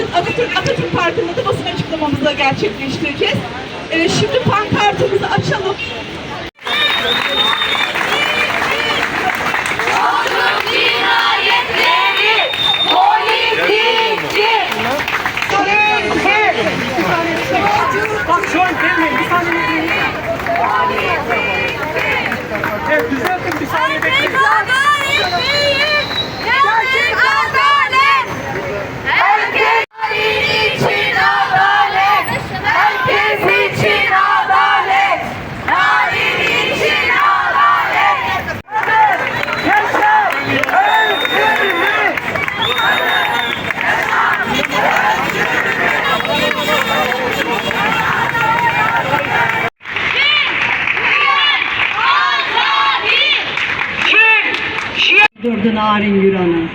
yapacağız. Atatürk, Atatürk Parkı'nda da basın açıklamamızı da gerçekleştireceğiz. Ee, şimdi pankartımızı açalım. Bak şu an gelmeyin. Bir saniye. Evet düzeltin durdu Narin Güran'ı.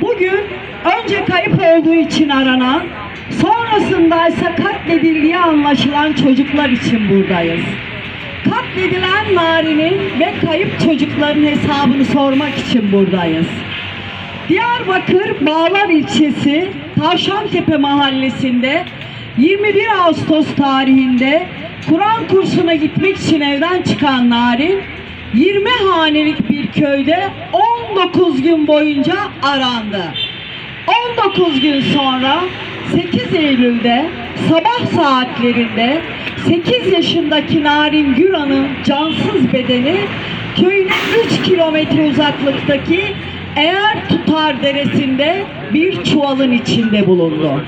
Bugün önce kayıp olduğu için aranan, sonrasında ise katledildiği anlaşılan çocuklar için buradayız. Katledilen Narin'in ve kayıp çocukların hesabını sormak için buradayız. Diyarbakır Bağlar ilçesi Tavşantepe mahallesinde 21 Ağustos tarihinde Kur'an kursuna gitmek için evden çıkan Narin 20 hanelik bir köyde 19 gün boyunca arandı. 19 gün sonra 8 Eylül'de sabah saatlerinde 8 yaşındaki Narin Güran'ın cansız bedeni köyüne 3 kilometre uzaklıktaki Eğer Tutar Deresi'nde bir çuvalın içinde bulundu.